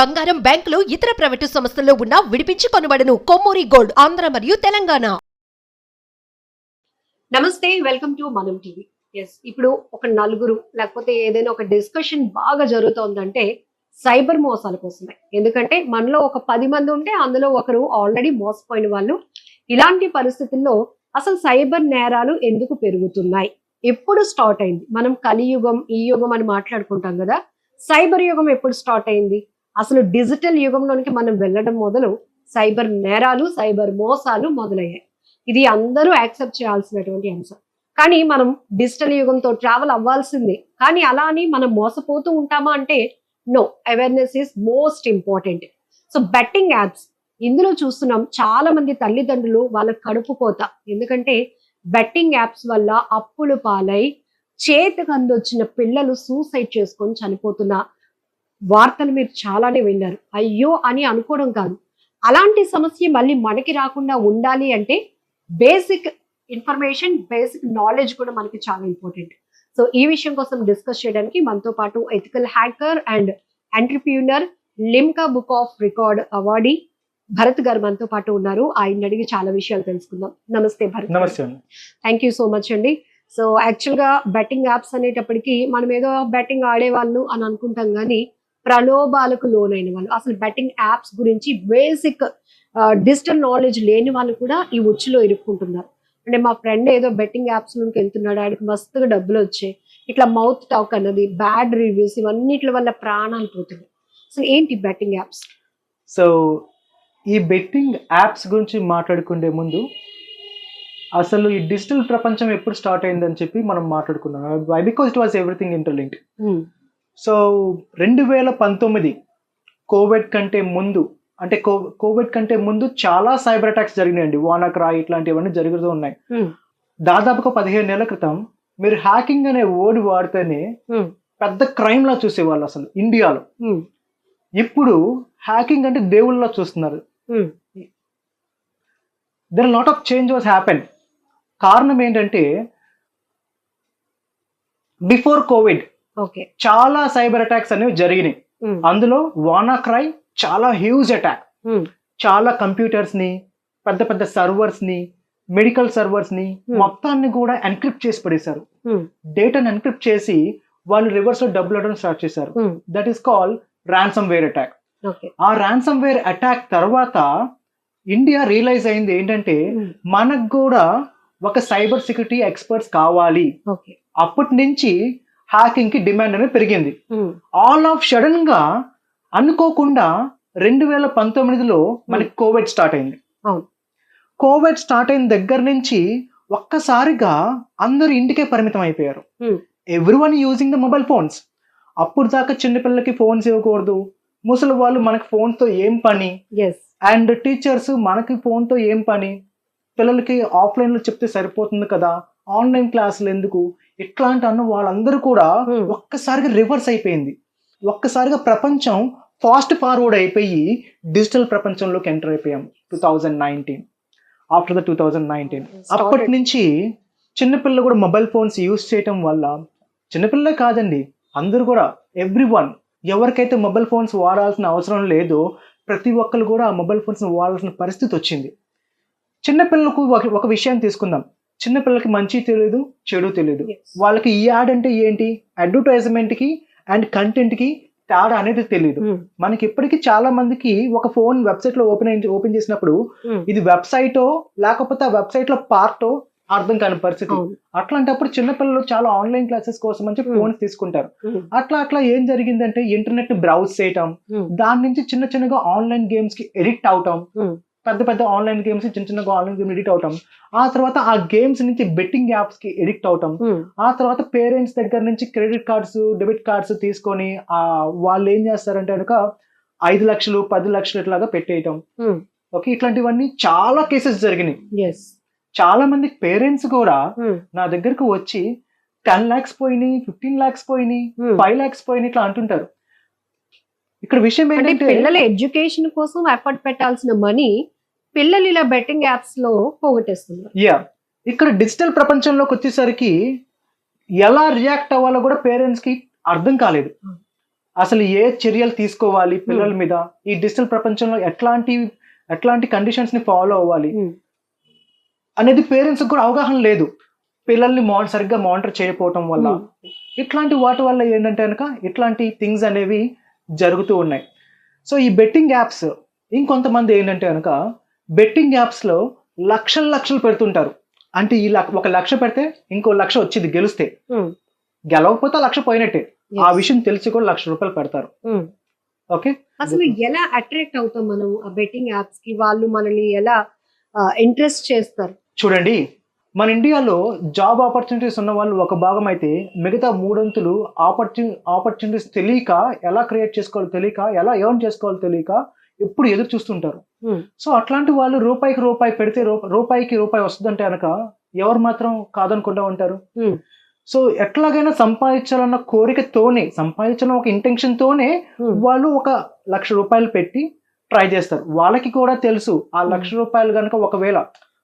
బంగారం బ్యాంకులు ఇతర ప్రైవేటు సంస్థల్లో ఉన్న విడిపించి కొనబడను. కొమ్మూరి గోల్డ్ ఆంధ్ర మరియు తెలంగాణ. నమస్తే welcome to Manam TV. Yes ఇప్పుడు ఒక నలుగురు లేకపోతే ఏదైనా ఒక డిస్కషన్ బాగా జరుగుతోందంటే సైబర్ మోసాల కోసమే. ఎందుకంటే మనలో ఒక పది మంది ఉంటే అందులో ఒకరు ఆల్రెడీ మోసపోయిన వాళ్ళు. ఇలాంటి పరిస్థితుల్లో అసలు సైబర్ నేరాలు ఎందుకు పెరుగుతున్నాయి? ఎప్పుడు స్టార్ట్ అయింది? మనం కలియుగం ఈ యుగం అని మాట్లాడుకుంటాం కదా. సైబర్ యుగం ఎప్పుడు స్టార్ట్ అయింది? అసలు డిజిటల్ యుగంలోనికి మనం వెళ్ళడం మొదలు సైబర్ నేరాలు సైబర్ మోసాలు మొదలయ్యాయి. ఇది అందరూ యాక్సెప్ట్ చేయాల్సినటువంటి అంశం. కానీ మనం డిజిటల్ యుగంతో ట్రావెల్ అవ్వాల్సిందే. కానీ అలా అని మనం మోసపోతూ ఉంటామా అంటే no. Awareness is most important. So betting apps. ఇందులో చూస్తున్నాం చాలా మంది తల్లిదండ్రులు వాళ్ళ కడుపు కోత. ఎందుకంటే బెట్టింగ్ యాప్స్ వల్ల అప్పులు పాలై చేతికి అందొచ్చిన పిల్లలు సూసైడ్ చేసుకొని చనిపోతున్న వార్తలు మీరు చాలానే విన్నారు. అయ్యో అని అనుకోవడం కాదు. అలాంటి సమస్య మళ్ళీ మనకి రాకుండా ఉండాలి అంటే బేసిక్ ఇన్ఫర్మేషన్ బేసిక్ నాలెడ్జ్ కూడా మనకి చాలా ఇంపార్టెంట్. సో ఈ విషయం కోసం డిస్కస్ చేయడానికి మనతో పాటు ethical hacker and entrepreneur Limca book of record awardee Bharat గారు మనతో పాటు ఉన్నారు. ఆయన అడిగి చాలా విషయాలు తెలుసుకుందాం. నమస్తే భరత్ నమస్తే థ్యాంక్ యూ సో మచ్ అండి. సో యాక్చువల్గా బెట్టింగ్ యాప్స్ అనేటప్పటికి మనం ఏదో బెట్టింగ్ ఆడేవాళ్ళు అని అనుకుంటాం కానీ ప్రలోభాలకు లోనైన వాళ్ళు. అసలు బెట్టింగ్ యాప్స్ గురించి బేసిక్ డిజిటల్ నాలెడ్జ్ లేని వాళ్ళు కూడా ఈ ఉచ్చులో ఇరుక్కుంటున్నారు. అంటే మా ఫ్రెండ్ ఏదో బెట్టింగ్ యాప్స్ నుంచి వెళ్తున్నాడు. ఆడికి మస్తుగా డబ్బులు వచ్చాయి. ఇట్లా మౌత్ టాక్ అన్నది బ్యాడ్ రివ్యూస్ ఇవన్నిటి వల్ల ప్రాణాలు పోతున్నాయి. అసలు ఏంటి బెట్టింగ్ యాప్స్? సో ఈ బెట్టింగ్ యాప్స్ గురించి మాట్లాడుకునే ముందు అసలు ఈ డిజిటల్ ప్రపంచం ఎప్పుడు స్టార్ట్ అయిందని చెప్పి మనం మాట్లాడుకున్నాం. Because it was everything interlink so రెండు వేల పంతొమ్మిది కోవిడ్ కంటే ముందు అంటే కోవిడ్ కంటే ముందు చాలా సైబర్ అటాక్స్ జరిగినాయండి. వానాక్రాయ్ ఇట్లాంటివన్నీ జరుగుతూ ఉన్నాయి. దాదాపుగా పదిహేను నెలల క్రితం మీరు హ్యాకింగ్ అనే వర్డ్ వాడితేనే పెద్ద క్రైమ్ లా చూసేవాళ్ళు అసలు ఇండియాలో. ఇప్పుడు హ్యాకింగ్ అంటే దేవుళ్ళ చూస్తున్నారు. There lot of change was happen కారణం ఏంటంటే బిఫోర్ కోవిడ్ చాలా సైబర్ అటాక్స్ అనేవి జరిగినాయి. అందులో వానాక్రై చాలా హ్యూజ్ అటాక్. చాలా కంప్యూటర్స్ని పెద్ద పెద్ద సర్వర్స్ని మెడికల్ సర్వర్స్ని మొత్తాన్ని కూడా ఎన్క్రిప్ట్ చేసి పడేశారు. డేటాను ఎన్క్రిప్ట్ చేసి వాళ్ళు రివర్స్లో డబ్బులు ఇవ్వడం స్టార్ట్ చేశారు. That is call ransomware attack okay. ఆ ర్యాన్సమ్ వేర్ అటాక్ తర్వాత ఇండియా రియలైజ్ అయింది ఏంటంటే మనకు కూడా ఒక సైబర్ సెక్యూరిటీ ఎక్స్పర్ట్స్ కావాలి. అప్పటి నుంచి హ్యాకింగ్కి డిమాండ్ అనేది పెరిగింది. ఆల్ ఆఫ్ సడన్గా అనుకోకుండా రెండు వేల పంతొమ్మిదిలో మనకి కోవిడ్ స్టార్ట్ అయింది. అవును. కోవిడ్ స్టార్ట్ అయిన దగ్గర నుంచి ఒక్కసారిగా అందరూ ఇంటికే పరిమితం అయిపోయారు. Hmm. Everyone using the mobile phones అప్పుడు దాకా చిన్నపిల్లలకి ఫోన్స్ ఇవ్వకూడదు. ముసలి వాళ్ళు మనకి phone తో ఏం పని? అండ్ టీచర్స్ మనకి phone తో ఏం పని? పిల్లలకి ఆఫ్లైన్లో చెప్తే సరిపోతుంది కదా? ఆన్లైన్ క్లాసులు ఎందుకు? ఇట్లాంటి అన్న వాళ్ళందరూ కూడా. ఒక్కసారిగా రివర్స్ అయిపోయింది. ఒక్కసారిగా ప్రపంచం ఫాస్ట్ ఫార్వర్డ్ అయిపోయి డిజిటల్ ప్రపంచంలోకి ఎంటర్ అయిపోయాం two thousand nineteen. After the two thousand nineteen. అప్పటి నుంచి చిన్నపిల్లలు కూడా మొబైల్ ఫోన్స్ యూస్ చేయటం వల్ల చిన్నపిల్లలే కాదండి అందరూ కూడా ఎవ్రీ వన్ ఎవరికైతే మొబైల్ ఫోన్స్ వాడాల్సిన అవసరం లేదో ప్రతి ఒక్కరు కూడా ఆ మొబైల్ ఫోన్స్ వాడాల్సిన పరిస్థితి వచ్చింది. చిన్నపిల్లలకు ఒక- ఒక విషయం తీసుకుందాం. చిన్నపిల్లలకి మంచి తెలియదు చెడు తెలియదు వాళ్ళకి ఈ యాడ్ అంటే ఏంటి? అడ్వర్టైజ్మెంట్కి అండ్ కంటెంట్కి తేడా అనేది తెలియదు మనకి ఇప్పటికీ చాలా మందికి ఒక ఫోన్ వెబ్సైట్లో ఓపెన్ ఓపెన్ చేసినప్పుడు ఇది వెబ్సైటో లేకపోతే ఆ వెబ్సైట్లో పార్టో అర్థం కాని పరిస్థితి. అట్లాంటప్పుడు చిన్నపిల్లలు చాలా ఆన్లైన్ క్లాసెస్ కోసం అని చెప్పి Hmm. ఫోన్స్ తీసుకుంటారు. అట్లా అట్లా ఏం జరిగిందంటే ఇంటర్నెట్ బ్రౌజ్ చేయటం దాని నుంచి చిన్న చిన్నగా ఆన్లైన్ గేమ్స్కి ఎడిక్ట్ అవటం పెద్ద పెద్ద ఆన్లైన్ గేమ్స్ చిన్న చిన్నగా ఆన్లైన్ గేమ్ ఎడిట్ అవటం ఆ తర్వాత ఆ గేమ్స్ నుంచి బెట్టింగ్ యాప్స్కి ఎడిక్ట్ అవటం ఆ తర్వాత పేరెంట్స్ దగ్గర నుంచి క్రెడిట్ కార్డ్స్ డెబిట్ కార్డ్స్ తీసుకొని ఆ వాళ్ళు ఏం చేస్తారంటే కనుక ఐదు లక్షలు పది లక్షలు ఇట్లాగా పెట్టేయటం. ఓకే ఇట్లాంటివన్నీ చాలా కేసెస్ జరిగినాయి. ఎస్ చాలా మంది పేరెంట్స్ కూడా నా దగ్గరకు వచ్చి టెన్ లాక్స్ పోయినాయి ఫిఫ్టీన్ లాక్స్ పోయినాయి ఫైవ్ లాక్స్ పోయినాయి ఇట్లా అంటుంటారు. ఇక్కడ విషయం ఏంటంటే పిల్లల ఎడ్యుకేషన్ కోసం ఎఫర్ట్ పెట్టాల్సిన మనీ పిల్లలు ఇలా బెట్టింగ్ యాప్స్లో పోగొట్టేస్తున్నారు. యా ఇక్కడ డిజిటల్ ప్రపంచంలోకి వచ్చేసరికి ఎలా రియాక్ట్ అవ్వాలో కూడా పేరెంట్స్కి అర్థం కాలేదు. అసలు ఏ చర్యలు తీసుకోవాలి పిల్లల మీద? ఈ డిజిటల్ ప్రపంచంలో ఎట్లాంటి ఎట్లాంటి కండిషన్స్ని ఫాలో అవ్వాలి? ఉమ్, అనేది పేరెంట్స్ కూడా అవగాహన లేదు. పిల్లల్ని మా సరిగ్గా మానిటర్ చేయకపోవటం వల్ల. ఇట్లాంటి వాటి వల్ల ఏంటంటే కనుక ఇట్లాంటి థింగ్స్ అనేవి జరుగుతూ ఉన్నాయి. సో ఈ బెట్టింగ్ యాప్స్ ఇంకొంతమంది ఏంటంటే కనుక బెట్టింగ్ యాప్స్లో లక్షల లక్షలు పెడుతుంటారు. అంటే ఈ లక్ష ఒక లక్ష పెడితే ఇంకో లక్ష వచ్చింది గెలిస్తే. గెలవకపోతే లక్ష పోయినట్టే. ఆ విషయం తెలిసి కూడా లక్ష రూపాయలు పెడతారు. ఓకే? అసలు ఎలా అట్రాక్ట్ అవుతాం మనం ఆ బెట్టింగ్ యాప్స్కి వాళ్ళు మనల్ని ఎలా ఇంట్రెస్ట్ చేస్తారు? చూడండి మన ఇండియాలో జాబ్ ఆపర్చునిటీస్ ఉన్న వాళ్ళు ఒక భాగం అయితే మిగతా మూడొంతులు ఆపర్చు ఆపర్చునిటీస్ తెలియక ఎలా క్రియేట్ చేసుకోవాలో తెలియక ఎలా ఎర్న్ చేసుకోవాలో తెలియక ఎప్పుడు ఎదురు చూస్తుంటారు. సో అట్లాంటి వాళ్ళు రూపాయికి రూపాయి పెడితే రూపాయికి రూపాయి వస్తుందంటే కనుక ఎవరు మాత్రం కాదనుకుంటా ఉంటారు. సో ఎట్లాగైనా సంపాదించాలన్న కోరికతోనే సంపాదించాలన్న ఒక ఇంటెన్షన్ తోనే ఉమ్, వాళ్ళు ఒక లక్ష రూపాయలు పెట్టి ట్రై చేస్తారు. వాళ్ళకి కూడా తెలుసు ఆ లక్ష రూపాయలు కనుక ఒకవేళ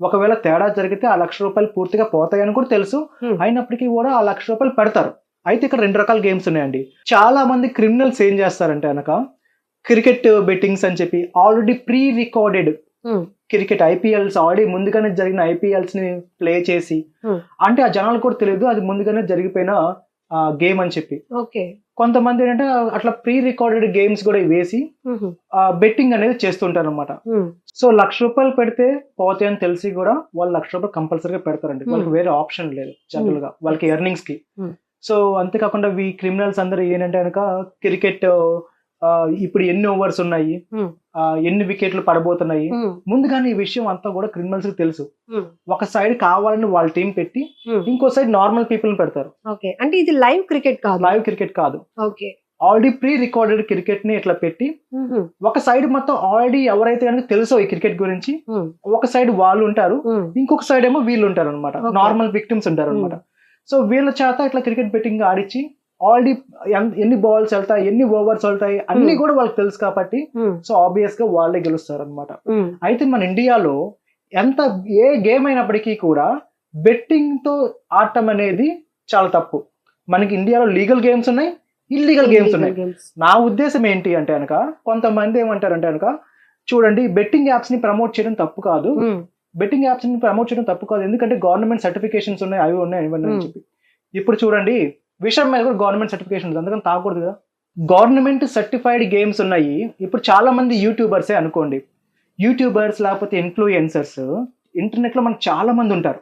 ఒకవేళ తేడా జరిగితే ఆ లక్ష రూపాయలు పూర్తిగా పోతాయని కూడా తెలుసు. అయినప్పటికీ కూడా ఆ లక్ష రూపాయలు పెడతారు అయితే ఇక్కడ రెండు రకాల గేమ్స్ ఉన్నాయండి చాలా మంది క్రిమినల్స్ ఏం చేస్తారంటే కనుక క్రికెట్ బెట్టింగ్స్ అని చెప్పి already pre recorded cricket IPLs already ముందుగానే జరిగిన ఐపీఎల్స్ని ప్లే చేసి. అంటే ఆ జనాలు కూడా తెలియదు అది ముందుగానే జరిగిపోయిన గేమ్ అని చెప్పి. ఓకే. కొంతమంది ఏంటంటే అట్లా ప్రీ రికార్డెడ్ గేమ్స్ కూడా వేసి బెట్టింగ్ అనేది చేస్తుంటారు అనమాట సో లక్ష రూపాయలు పెడితే పోతాయి అని తెలిసి కూడా వాళ్ళు లక్ష రూపాయలు కంపల్సరీగా పెడతారండి. వాళ్ళకి వేరే ఆప్షన్ లేదు జనరల్గా. వాళ్ళకి ఎర్నింగ్స్కి. సో అంతేకాకుండా ఈ క్రిమినల్స్ అందరూ ఏంటంటే కనుక క్రికెట్ ఇప్పుడు ఎన్ని ఓవర్స్ ఉన్నాయి? ఎన్ని వికెట్లు పడబోతున్నాయి? ముందుగానే ఈ విషయం అంతా కూడా క్రిమినల్స్కి తెలుసు. ఒక సైడ్ కావాలని వాళ్ళ టీం పెట్టి. ఇంకో సైడ్ నార్మల్ పీపుల్ పెడతారు. ఓకే. అంటే ఇది లైవ్ క్రికెట్ కాదు. లైవ్ క్రికెట్ కాదు. ఓకే. ఆల్రెడీ ప్రీ రికార్డెడ్ క్రికెట్ని ఇట్లా పెట్టి ఒక సైడ్ మొత్తం ఆల్రెడీ ఎవరైతే కనుక తెలుసో ఈ క్రికెట్ గురించి ఒక సైడ్ వాళ్ళు ఉంటారు ఇంకొక సైడ్ ఏమో వీళ్ళు ఉంటారు అనమాట. నార్మల్ విక్టిమ్స్ ఉంటారు అనమాట సో వీళ్ళ చేత ఇట్లా క్రికెట్ బెట్టింగ్ ఆడిచ్చి ఆల్రెడీ ఎన్ని బాల్స్ వెళ్తాయి ఎన్ని ఓవర్స్ వెళ్తాయి అన్ని Hmm. కూడా వాళ్ళకి తెలుసు కాబట్టి ఉమ్, సో ఆబ్వియస్గా వాళ్ళే గెలుస్తారు అనమాట ఉమ్, అయితే మన ఇండియాలో ఎంత ఏ గేమ్ అయినప్పటికీ కూడా బెట్టింగ్తో ఆడటం అనేది చాలా తప్పు. మనకి ఇండియాలో లీగల్ గేమ్స్ ఉన్నాయి ఇల్లీగల్ గేమ్స్ ఉన్నాయి. నా ఉద్దేశం ఏంటి అంటే కనుక కొంతమంది ఏమంటారంటే కనుక చూడండి బెట్టింగ్ యాప్స్ని ప్రమోట్ చేయడం తప్పు కాదు. బెట్టింగ్ యాప్స్ని ప్రమోట్ చేయడం తప్పు కాదు. ఎందుకంటే గవర్నమెంట్ సర్టిఫికేషన్స్ ఉన్నాయి అవి ఉన్నాయి ఇవన్నీ అని Hmm. చెప్పి. ఇప్పుడు చూడండి విషయం మీద కూడా గవర్నమెంట్ సర్టిఫికేషన్ ఉంది. అందుకని తాగకూడదు కదా. గవర్నమెంట్ సర్టిఫైడ్ గేమ్స్ ఉన్నాయి. ఇప్పుడు చాలా మంది యూట్యూబర్సే అనుకోండి. యూట్యూబర్స్ లేకపోతే ఇన్ఫ్లుయెన్సర్స్ ఇంటర్నెట్లో మనకు చాలా మంది ఉంటారు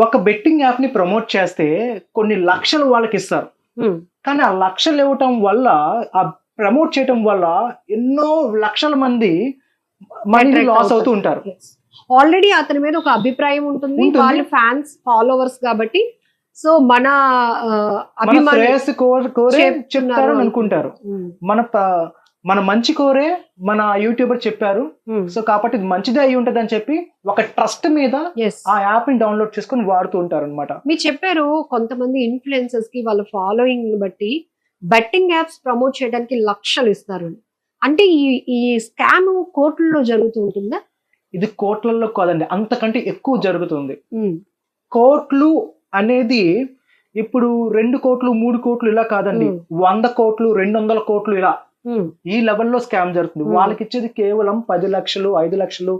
ఒక బెట్టింగ్ యాప్ని ప్రమోట్ చేస్తే కొన్ని లక్షలు వాళ్ళకి ఇస్తారు. కానీ ఆ లక్షలు ఇవ్వటం వల్ల ఆ ప్రమోట్ చేయటం వల్ల ఎన్నో లక్షల మంది మనీ లాస్. అవుతూ ఉంటారు. ఆల్రెడీ అతని మీద ఒక అభిప్రాయం ఉంటుంది. ఉంటుంది. వాళ్ళ ఫ్యాన్స్ ఫాలోవర్స్ కాబట్టి సో మన ఆ, మన అభిమాని శ్రేయస్సు కోర- చెప్తారని అనుకుంటారు. మన మన మంచి కోరే మన యూట్యూబర్ చెప్పారు. సో కాబట్టి మంచిదే అయి ఉంటది అని చెప్పి ఒక ట్రస్ట్ మీద. ఆ యాప్ని డౌన్లోడ్ చేసుకొని వాడుతూ ఉంటారు అనమాట మీరు చెప్పారు కొంతమంది ఇన్ఫ్లుయెన్సర్స్కి వాళ్ళ ఫాలోయింగ్ బట్టి బెట్టింగ్ యాప్స్ ప్రమోట్ చేయడానికి లక్షలు ఇస్తారు. అంటే ఈ ఈ స్కామ్ కోర్టుల్లో జరుగుతూ ఉంటుందా? ఇది కోట్లలో కాదండి అంతకంటే ఎక్కువ జరుగుతుంది. కోట్లు అనేది ఇప్పుడు రెండు కోట్లు మూడు కోట్లు ఇలా కాదండి. వంద కోట్లు రెండు వందల కోట్లు ఇలా. ఈ లెవెల్లో స్కామ్ జరుగుతుంది. వాళ్ళకి ఇచ్చేది కేవలం పది లక్షలు ఐదు లక్షలు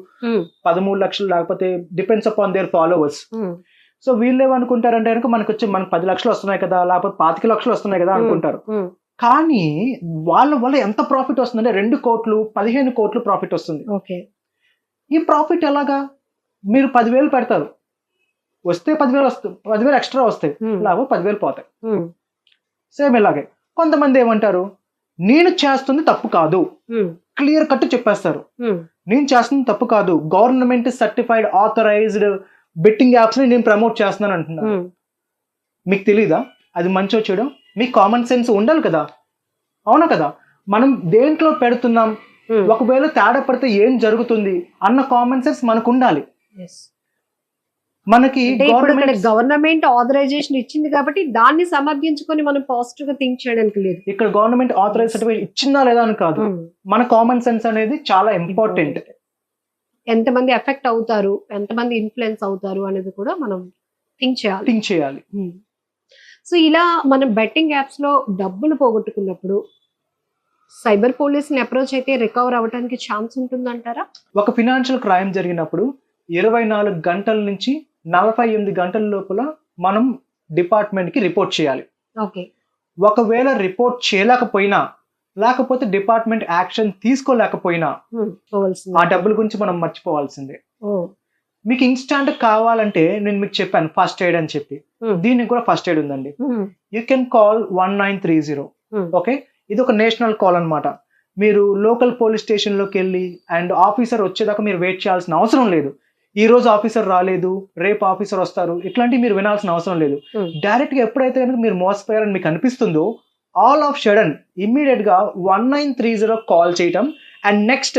పదమూడు లక్షలు లేకపోతే depends upon their followers so వీళ్ళు ఏమనుకుంటారంటే కనుక మనకు వచ్చి మనకు పది లక్షలు వస్తున్నాయి కదా లేకపోతే పాతిక లక్షలు వస్తున్నాయి కదా అనుకుంటారు. కానీ వాళ్ళ వల్ల ఎంత ప్రాఫిట్ వస్తుందంటే రెండు కోట్లు పదిహేను కోట్లు ప్రాఫిట్ వస్తుంది. ఓకే. ఈ ప్రాఫిట్ ఎలాగా? మీరు పదివేలు పెడతారు. వస్తే పదివేలు వస్తాయి పదివేలు ఎక్స్ట్రా వస్తాయి. లేకపోతే పదివేలు పోతాయి. సేమ్ ఇలాగే. కొంతమంది ఏమంటారు? నేను చేస్తుంది తప్పు కాదు. క్లియర్ కట్ చెప్పేస్తారు. నేను చేస్తుంది తప్పు కాదు. గవర్నమెంట్ సర్టిఫైడ్ ఆథరైజ్డ్ బెట్టింగ్ యాప్స్ని నేను ప్రమోట్ చేస్తున్నాను అంటున్నాను మీకు తెలీదా? అది మంచో చెడు? మీకు కామన్ సెన్స్ ఉండాలి కదా? అవునా కదా? మనం దేంట్లో పెడుతున్నాం? ఒకవేళ తేడా పడితే ఏం జరుగుతుంది? అన్న కామన్ సెన్స్ మనకు ఉండాలి. మనకి గవర్నమెంట్ ఆథరైజేషన్ ఇచ్చింది కాబట్టి దాన్ని సమర్థించుకొని మనం పాజిటివ్గా థింక్ చేయడానికి లేదు. ఇక్కడ గవర్నమెంట్ ఆథరైజ్ సర్టిఫికేట్ ఇచ్చిందా లేదా అని కాదు. ఉమ్. మన కామన్ సెన్స్ అనేది చాలా ఇంపార్టెంట్ ఎంతమంది ఎఫెక్ట్ అవుతారు ఎంతమంది ఇన్ఫ్లుయెన్స్ అవుతారు అనేది కూడా మనం థింక్ చేయాలి. థింక్ చేయాలి. సో ఇలా మనం బెట్టింగ్ యాప్స్లో డబ్బులు పోగొట్టుకున్నప్పుడు సైబర్ పోలీస్ని అప్రోచ్ అయితే రికవర్ అవ్వడానికి ఛాన్స్ ఉంటుందంటారా? ఒక ఫినాన్షియల్ క్రైమ్ జరిగినప్పుడు ఇరవై నాలుగు గంటల నుంచి నలభై ఎనిమిది గంటల లోపల మనం డిపార్ట్మెంట్కి రిపోర్ట్ చేయాలి. ఓకే. ఒకవేళ రిపోర్ట్ చేయలేకపోయినా లేకపోతే డిపార్ట్మెంట్ యాక్షన్ తీసుకోలేకపోయినా ఆ డబ్బుల గురించి మనం మర్చిపోవాల్సిందే. మీకు ఇన్స్టాంట్ కావాలంటే నేను మీకు చెప్పాను ఫస్ట్ ఎయిడ్ అని చెప్పి. దీనికి కూడా ఫస్ట్ ఎయిడ్ ఉందండి. You can call one nine three zero okay? ఇది ఒక నేషనల్ కాల్ అన్నమాట. మీరు లోకల్ పోలీస్ స్టేషన్లోకి వెళ్ళి అండ్ ఆఫీసర్ వచ్చేదాకా మీరు వెయిట్ చేయాల్సిన అవసరం లేదు. ఈ రోజు ఆఫీసర్ రాలేదు రేపు ఆఫీసర్ వస్తారు ఇట్లాంటివి మీరు వినాల్సిన అవసరం లేదు Hmm. డైరెక్ట్గా ఎప్పుడైతే కనుక మీరు మోసపోయారని మీకు అనిపిస్తుందో ఆల్ ఆఫ్ షడన్ ఇమ్మీడియట్గా one nine three zero call చేయటం అండ్ నెక్స్ట్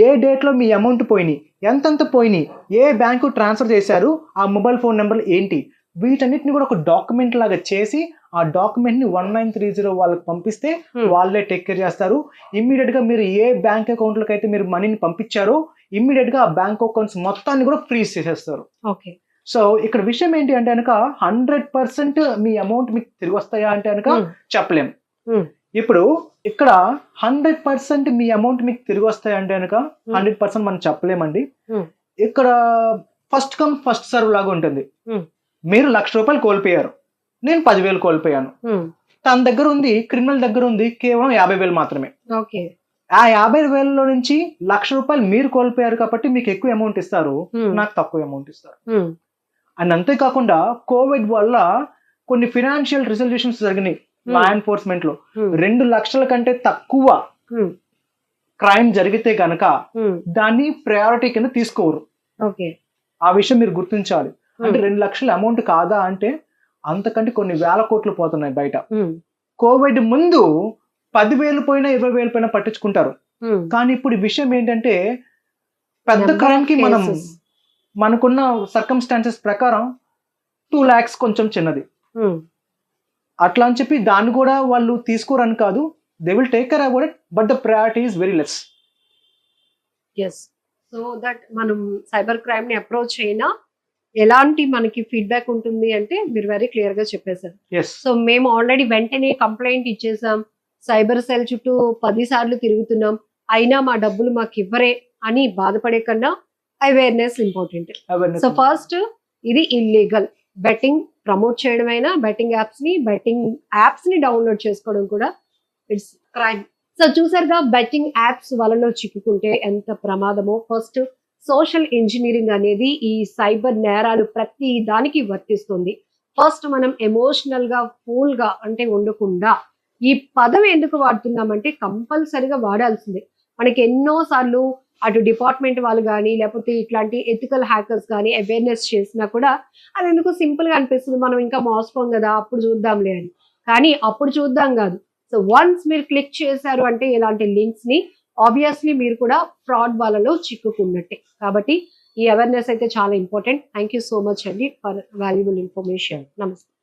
ఏ డేట్లో మీ అమౌంట్ పోయినాయి ఎంతెంత పోయినాయి ఏ బ్యాంకు ట్రాన్స్ఫర్ చేశారు ఆ మొబైల్ ఫోన్ నెంబర్ ఏంటి వీటన్నిటిని కూడా ఒక డాక్యుమెంట్ లాగా చేసి ఆ డాక్యుమెంట్ని వన్ నైన్ త్రీ జీరో వాళ్ళకి పంపిస్తే Hmm. వాళ్ళే టేక్ కేర్ చేస్తారు ఇమ్మీడియట్గా మీరు ఏ బ్యాంక్ అకౌంట్లోకి అయితే మీరు మనీని పంపించారో ఇమ్మీడియట్గా ఆ బ్యాంక్ అకౌంట్స్ మొత్తాన్ని కూడా ఫ్రీజ్ చేసేస్తారు ఓకే సో ఇక్కడ విషయం ఏంటి అంటే కనుక హండ్రెడ్ పర్సెంట్ మీ అమౌంట్ మీకు తిరిగి వస్తాయా అంటే కనుక చెప్పలేం Hmm. ఇప్పుడు ఇక్కడ హండ్రెడ్ పర్సెంట్ మీ అమౌంట్ మీకు తిరిగి వస్తాయి అంటే కనుక హండ్రెడ్ పర్సెంట్ మనం చెప్పలేమండి Hmm. ఇక్కడ ఫస్ట్ కమ్ ఫస్ట్ సర్వ్ లాగా ఉంటుంది Hmm. మీరు లక్ష రూపాయలు కోల్పోయారు. నేను పదివేలు కోల్పోయాను. తన దగ్గర ఉంది క్రిమినల్ దగ్గర ఉంది కేవలం యాభై వేలు మాత్రమే. ఓకే. ఆ యాభై వేలలో నుంచి లక్ష రూపాయలు మీరు కోల్పోయారు కాబట్టి మీకు ఎక్కువ అమౌంట్ ఇస్తారు నాకు తక్కువ అమౌంట్ ఇస్తారు. అండ్ అంతేకాకుండా కోవిడ్ వల్ల కొన్ని ఫినాన్షియల్ రిజల్యూషన్స్ జరిగినాయి లా ఎన్ఫోర్స్మెంట్లో. రెండు లక్షల కంటే తక్కువ క్రైమ్ జరిగితే గనక దాన్ని ప్రయారిటీ కింద తీసుకోరు. ఓకే. ఆ విషయం మీరు గుర్తించాలి. అంటే రెండు లక్షల అమౌంట్ కాదా అంటే అంతకంటే కొన్ని వేల కోట్లు పోతున్నాయి బయట. కోవిడ్ ముందు పదివేలు పోయినా ఇరవై వేలు పోయినా పట్టించుకుంటారు. కానీ ఇప్పుడు విషయం ఏంటంటే పెద్ద క్రైమ్కి మనం. మనకున్న సర్కమ్స్టాన్సెస్ ప్రకారం టూ ల్యాక్స్ కొంచెం చిన్నది. అట్లా అని చెప్పి దాన్ని కూడా వాళ్ళు తీసుకోరని కాదు. They will take care about it but the priority is very less yes so that మనం సైబర్ క్రైమ్ని అప్రోచ్ అయినా ఎలాంటి మనకి ఫీడ్బ్యాక్ ఉంటుంది అంటే మీరు వెరీ క్లియర్గా చెప్పేశారు సో మేము ఆల్రెడీ వెంటనే కంప్లైంట్ ఇచ్చేసాం. సైబర్ సెల్ చుట్టూ పది సార్లు తిరుగుతున్నాం. అయినా మా డబ్బులు మాకు ఇవ్వరే అని బాధపడే కన్నా అవేర్నెస్ ఇంపార్టెంట్ సో ఫస్ట్ ఇది ఇల్లీగల్ బెట్టింగ్ ప్రమోట్ చేయడమైనా బెట్టింగ్ యాప్స్ని బెట్టింగ్ యాప్స్ని డౌన్లోడ్ చేసుకోవడం కూడా ఇట్స్ క్రైమ్ సో చూసారుగా బెట్టింగ్ యాప్స్ వలలో చిక్కుకుంటే ఎంత ప్రమాదమో. ఫస్ట్ సోషల్ ఇంజనీరింగ్ అనేది ఈ సైబర్ నేరాలు ప్రతి దానికి వర్తిస్తుంది. ఫస్ట్ మనం ఎమోషనల్గా ఫూల్గా అంటే ఉండకుండా ఈ పదం ఎందుకు వాడుతున్నామంటే కంపల్సరిగా వాడాల్సిందే. మనకి ఎన్నో సార్లు అటు డిపార్ట్మెంట్ వాళ్ళు కానీ లేకపోతే ఇట్లాంటి ఎథికల్ హ్యాకర్స్ కానీ అవేర్నెస్ చేసినా కూడా అది ఎందుకు సింపుల్గా అనిపిస్తుంది? మనం ఇంకా మోసపోం కదా అప్పుడు చూద్దాంలే అని. కానీ అప్పుడు చూద్దాం కాదు. సో వన్స్ మీరు క్లిక్ చేశారు అంటే ఇలాంటి లింక్స్ని ఆబ్వియస్లీ మీరు కూడా ఫ్రాడ్ వాళ్ళలో చిక్కుకున్నట్టే. కాబట్టి ఈ అవేర్నెస్ అయితే చాలా important thank you so much అండి ఫర్ వాల్యుబుల్ ఇన్ఫర్మేషన్ నమస్తే